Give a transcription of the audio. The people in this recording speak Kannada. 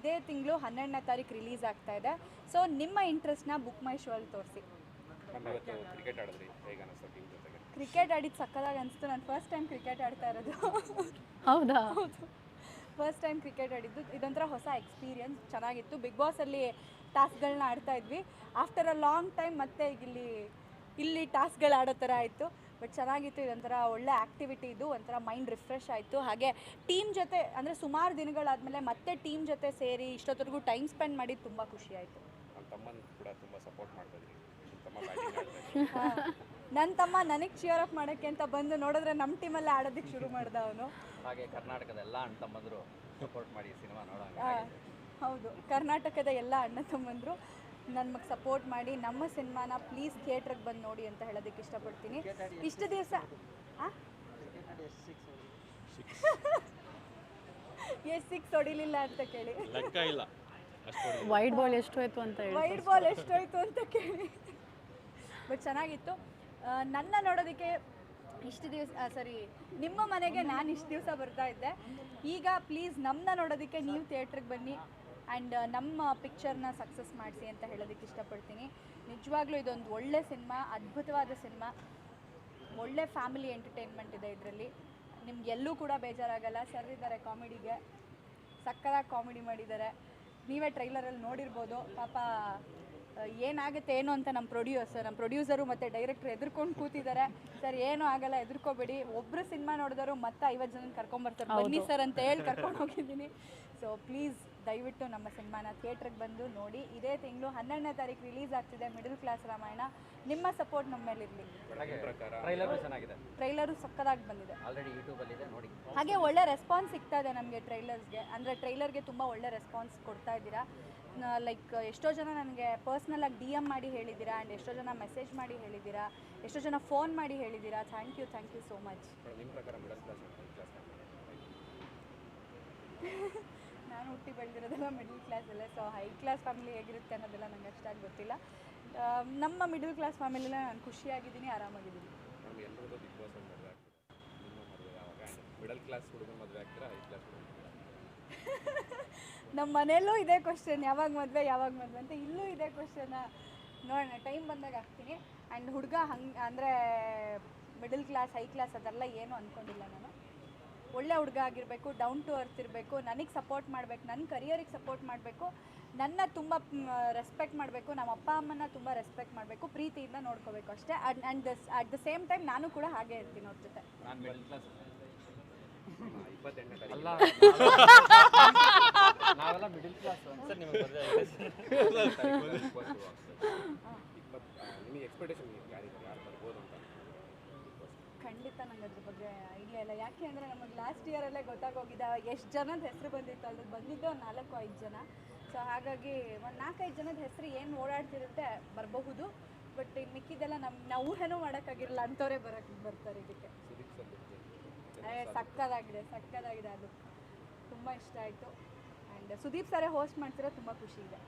ಇದೇ ತಿಂಗಳು ಹನ್ನೆರಡನೇ ತಾರೀಕು ರಿಲೀಸ್ ಆಗ್ತಾ ಇದೆ. ಸೊ ನಿಮ್ಮ ಇಂಟ್ರೆಸ್ಟ್ನ ಬುಕ್ ಮೈ ಶೋ ಅಲ್ಲಿ ತೋರಿಸಿ. ಕ್ರಿಕೆಟ್ ಆಡಿದ್ದು ಸಕ್ಕದಾಗಿ ಅನಿಸ್ತು. ನಾನು ಫಸ್ಟ್ ಟೈಮ್ ಕ್ರಿಕೆಟ್ ಆಡ್ತಾ ಇರೋದು. ಹೌದಾ? ಫಸ್ಟ್ ಟೈಮ್ ಕ್ರಿಕೆಟ್ ಆಡಿದ್ದು. ಇದೊಂಥರ ಹೊಸ ಎಕ್ಸ್ಪೀರಿಯನ್ಸ್ ಚೆನ್ನಾಗಿತ್ತು. ಬಿಗ್ ಬಾಸಲ್ಲಿ ಟಾಸ್ಕ್ಗಳನ್ನ ಆಡ್ತಾ ಇದ್ವಿ. ಆಫ್ಟರ್ ಅ ಲಾಂಗ್ ಟೈಮ್ ಮತ್ತೆ ಈಗ ಇಲ್ಲಿ ಇಲ್ಲಿ ಟಾಸ್ಕ್ಗಳು ಆಡೋ ಥರ ಆಯಿತು ಬಟ್ ಚೆನ್ನಾಗಿತ್ತು ಇದೊಂಥರ ಒಳ್ಳೆ ಆ್ಯಕ್ಟಿವಿಟಿ ಇದು ಒಂಥರ ಮೈಂಡ್ ರಿಫ್ರೆಶ್ ಆಯಿತು. ಹಾಗೆ ಟೀಮ್ ಜೊತೆ ಅಂದರೆ ಸುಮಾರು ದಿನಗಳಾದಮೇಲೆ ಮತ್ತೆ ಟೀಮ್ ಜೊತೆ ಸೇರಿ ಇಷ್ಟೊತ್ತರೆಗೂ ಟೈಮ್ ಸ್ಪೆಂಡ್ ಮಾಡಿ ತುಂಬ ಖುಷಿ ಆಯಿತು. ನನ್ನ ತಮ್ಮ ನನಗೆ ಚಿಯರ್ ಅಪ್ ಮಾಡೋಕ್ಕೆ ಅಂತ ಬಂದು ನೋಡಿದ್ರೆ ನಮ್ಮ ಟೀಮಲ್ಲೇ ಆಡೋದಕ್ಕೆ ಶುರು ಮಾಡ್ದ ಅವನು. ಹಾಗೆ ಕರ್ನಾಟಕದ ಎಲ್ಲ ಅಣ್ಣ ತಮ್ಮಂದರು ಸಪೋರ್ಟ್ ಮಾಡಿ ಸಿನಿಮಾ ನೋಡೋಣ ಹೌದು. ಕರ್ನಾಟಕದ ಎಲ್ಲ ಅಣ್ಣ ತಮ್ಮಂದರು. ನಮಗೆ ಸಪೋರ್ಟ್ ಮಾಡಿ ನಮ್ಮ ಸಿನಿಮಾನ ಪ್ಲೀಸ್ ಥಿಯೇಟ್ರಿಗೆ ಬಂದು ನೋಡಿ ಅಂತ ಹೇಳೋದಕ್ಕೆ ಇಷ್ಟಪಡ್ತೀನಿ. ಇಷ್ಟು ದಿವಸ ಎಸ್ ಸಿಕ್ಸ್ ಹೊಡಿಲಿಲ್ಲ ಅಂತ ಕೇಳಿ. ವೈಡ್ ಬಾಲ್ ಎಷ್ಟೋಯ್ತು ಅಂತ ಹೇಳಿ ವೈಟ್ ಬಾಲ್ ಎಷ್ಟೋಯ್ತು ಅಂತ ಕೇಳಿ. ಬಟ್ ಚೆನ್ನಾಗಿತ್ತು. ನನ್ನ ನೋಡೋದಕ್ಕೆ ಇಷ್ಟು ದಿವಸ ಸಾರಿ ನಿಮ್ಮ ಮನೆಗೆ ನಾನು ಇಷ್ಟು ದಿವಸ ಬರ್ತಾ ಇದ್ದೆ. ಈಗ ಪ್ಲೀಸ್ ನಮ್ಮನ್ನ ನೋಡೋದಕ್ಕೆ ನೀವು ಥಿಯೇಟ್ರಿಗೆ ಬನ್ನಿ. ಆ್ಯಂಡ್ ನಮ್ಮ ಪಿಕ್ಚರ್ನ ಸಕ್ಸಸ್ ಮಾಡಿಸಿ ಅಂತ ಹೇಳೋದಕ್ಕೆ ಇಷ್ಟಪಡ್ತೀನಿ. ನಿಜವಾಗ್ಲೂ ಇದೊಂದು ಒಳ್ಳೆ ಸಿನಿಮಾ ಅದ್ಭುತವಾದ ಸಿನಿಮಾ. ಒಳ್ಳೆ ಫ್ಯಾಮಿಲಿ ಎಂಟರ್ಟೈನ್ಮೆಂಟ್ ಇದೆ ಇದರಲ್ಲಿ. ನಿಮ್ಗೆ ಎಲ್ಲೂ ಕೂಡ ಬೇಜಾರಾಗಲ್ಲ. ಸರ್ ಇದ್ದಾರೆ ಕಾಮಿಡಿಗೆ. ಸಕ್ಕದಾಗಿ ಕಾಮಿಡಿ ಮಾಡಿದ್ದಾರೆ. ನೀವೇ ಟ್ರೈಲರಲ್ಲಿ ನೋಡಿರ್ಬೋದು. ಪಾಪ ಏನಾಗುತ್ತೆ ಏನು ಅಂತ ನಮ್ಮ ಪ್ರೊಡ್ಯೂಸರ್ ನಮ್ಮ ಪ್ರೊಡ್ಯೂಸರು ಮತ್ತು ಡೈರೆಕ್ಟ್ರ್ ಎದುರ್ಕೊಂಡು ಕೂತಿದ್ದಾರೆ. ಸರ್ ಏನೂ ಆಗಲ್ಲ ಎದುರ್ಕೋಬೇಡಿ. ಒಬ್ಬರು ಸಿನಿಮಾ ನೋಡಿದ್ರು ಮತ್ತೆ ಐವತ್ತು ಜನ ಕರ್ಕೊಂಬರ್ತಾರೆ. ಬನ್ನಿ ಸರ್ ಅಂತ ಹೇಳಿ ಕರ್ಕೊಂಡು ಹೋಗಿದ್ದೀನಿ. ಸೊ ಪ್ಲೀಸ್ ದಯವಿಟ್ಟು ನಮ್ಮ ಸಿನಿಮಾನ ಥಿಯೇಟ್ರಿಗೆ ಬಂದು ನೋಡಿ. ಇದೇ ತಿಂಗಳು ಹನ್ನೆರಡನೇ ತಾರೀಕು ರಿಲೀಸ್ ಆಗ್ತಿದೆ ಮಿಡಲ್ ಕ್ಲಾಸ್ ರಾಮಾಯಣ. ನಿಮ್ಮ ಸಪೋರ್ಟ್ ನಮ್ಮ ಮೇಲೆ ಇರಲಿ ಟ್ರೈಲರ್ ಚೆನ್ನಾಗಿದೆ. ಟ್ರೈಲರು ಸಕ್ಕದಾಗಿ ಬಂದಿದೆ. ಹಾಗೆ ಒಳ್ಳೆ ರೆಸ್ಪಾನ್ಸ್ ಸಿಗ್ತಾ ಇದೆ ನಮಗೆ ಟ್ರೈಲರ್ಸ್ಗೆ ಅಂದರೆ ಟ್ರೈಲರ್ಗೆ ತುಂಬ ಒಳ್ಳೆ ರೆಸ್ಪಾನ್ಸ್ ಕೊಡ್ತಾ ಇದ್ದೀರಾ. ಲೈಕ್ ಎಷ್ಟೋ ಜನ ನನಗೆ ಪರ್ಸ್ನಲಾಗಿ ಡಿ ಎಂ ಮಾಡಿ ಹೇಳಿದ್ದೀರಾ ಆ್ಯಂಡ್ ಎಷ್ಟೋ ಜನ ಮೆಸೇಜ್ ಮಾಡಿ ಹೇಳಿದ್ದೀರಾ. ಎಷ್ಟೋ ಜನ ಫೋನ್ ಮಾಡಿ ಹೇಳಿದ್ದೀರಾ. Thank you thank you so much ನಿಮ್ಮ ಪ್ರಕಾರ ಮಿಡಲ್ ಕ್ಲಾಸ್ ಹೈ ಕ್ಲಾಸ್ ನಾನು ಹುಟ್ಟಿ ಬೆಳೆದಿರೋದೆಲ್ಲ ಕ್ಲಾಸ್ ಅಲ್ಲ ಸೊ ಹೈ ಕ್ಲಾಸ್ ಫ್ಯಾಮಿಲಿ ಹೇಗಿರುತ್ತೆ ಅನ್ನೋದೆಲ್ಲ ನಂಗೆ ಅಷ್ಟಾಗಿ ಗೊತ್ತಿಲ್ಲ. ನಮ್ಮ ಮಿಡಲ್ ಕ್ಲಾಸ್ ಫ್ಯಾಮಿಲಿನ ನಾನು ಖುಷಿಯಾಗಿದ್ದೀನಿ ಆರಾಮಾಗಿದ್ದೀನಿ. ಮಿಡಲ್ ಕ್ಲಾಸ್ ಹುಡುಗನ ಮದುವೆ ಆಗ್ತೀರಾ ಹೈ ಕ್ಲಾಸ್ ನಮ್ಮ ಮನೆಯಲ್ಲೂ ಇದೇ ಕ್ವಶನ್ ಯಾವಾಗ ಮದುವೆ ಯಾವಾಗ ಮದುವೆ ಅಂತ ಇಲ್ಲೂ ಇದೇ ಕ್ವಶನ್ ನೋಡೋಣ ಟೈಮ್ ಬಂದಾಗ ಹಾಕ್ತೀನಿ. ಆ್ಯಂಡ್ ಹುಡುಗ ಹಂಗೆ ಅಂದರೆ ಮಿಡಲ್ ಕ್ಲಾಸ್ ಹೈ ಕ್ಲಾಸ್ ಅದೆಲ್ಲ ಏನೂ ಅಂದ್ಕೊಂಡಿಲ್ಲ ನಾನು. ಒಳ್ಳೆ ಹುಡುಗ ಆಗಿರಬೇಕು ಡೌನ್ ಟು ಅರ್ತ್ ಇರಬೇಕು ನನಗೆ ಸಪೋರ್ಟ್ ಮಾಡಬೇಕು ನನ್ನ ಕರಿಯರಿಗೆ ಸಪೋರ್ಟ್ ಮಾಡಬೇಕು ನನ್ನ ತುಂಬ ರೆಸ್ಪೆಕ್ಟ್ ಮಾಡಬೇಕು ನಮ್ಮ ಅಪ್ಪ ಅಮ್ಮನ ತುಂಬ ರೆಸ್ಪೆಕ್ಟ್ ಮಾಡಬೇಕು ಪ್ರೀತಿಯಿಂದ ನೋಡ್ಕೋಬೇಕು ಅಷ್ಟೇ. And and at the same time ನಾನು ಕೂಡ ಹಾಗೆ ಇರ್ತೀನಿ ಅವ್ರ ಜೊತೆ. ನಾನು ಮಿಡಲ್ ಕ್ಲಾಸ್ ಇಪ್ಪತ್ತೆಂಟನೇ ತಾರೀಕು. ಅಲ್ಲ. ಮಿಡಲ್ ಕ್ಲಾಸ್ ಸರ್ ನಿಮಗೆ ಇಪ್ಪತ್ತು. ನಿಮಗೆ ಎಕ್ಸ್ಪೆಕ್ಟೇಷನ್ ಖಂಡಿತ ನಂಗೆ ಅದ್ರ ಬಗ್ಗೆ ಐಡಿಯಾ ಇಲ್ಲ. ಯಾಕೆ ಅಂದರೆ ನಮಗೆ ಲಾಸ್ಟ್ ಇಯರಲ್ಲೇ ಗೊತ್ತಾಗೋಗಿದೆ ಎಷ್ಟು ಜನದ ಹೆಸರು ಬಂದಿತ್ತು ಅಲ್ಲಿ ಬಂದಿದ್ದು ಒಂದು ನಾಲ್ಕು, ಐದು ಜನ. ಸೊ ಹಾಗಾಗಿ ಒಂದು ನಾಲ್ಕೈದು ಜನದ ಹೆಸರು ಏನು ಓಡಾಡ್ತಿರುತ್ತೆ ಬರಬಹುದು ಬಟ್ ಇನ್ನು ಮಿಕ್ಕಿದೆಲ್ಲ ನಮ್ಮ ನಾವು ಊಹೆನೂ ಮಾಡೋಕ್ಕಾಗಿರಲ್ಲ ಅಂಥವರೇ ಬರೋಕ್ಕೆ ಬರ್ತಾರೆ ಇದಕ್ಕೆ. ಸಕ್ಕದಾಗಿದೆ ಸಕ್ಕದಾಗಿದೆ ಅದು. ತುಂಬ ಇಷ್ಟ ಆಯಿತು. ಆ್ಯಂಡ್ ಸುದೀಪ್ ಸರೇ ಹೋಸ್ಟ್ ಮಾಡ್ತಿರೋ ತುಂಬ ಖುಷಿ ಇದೆ.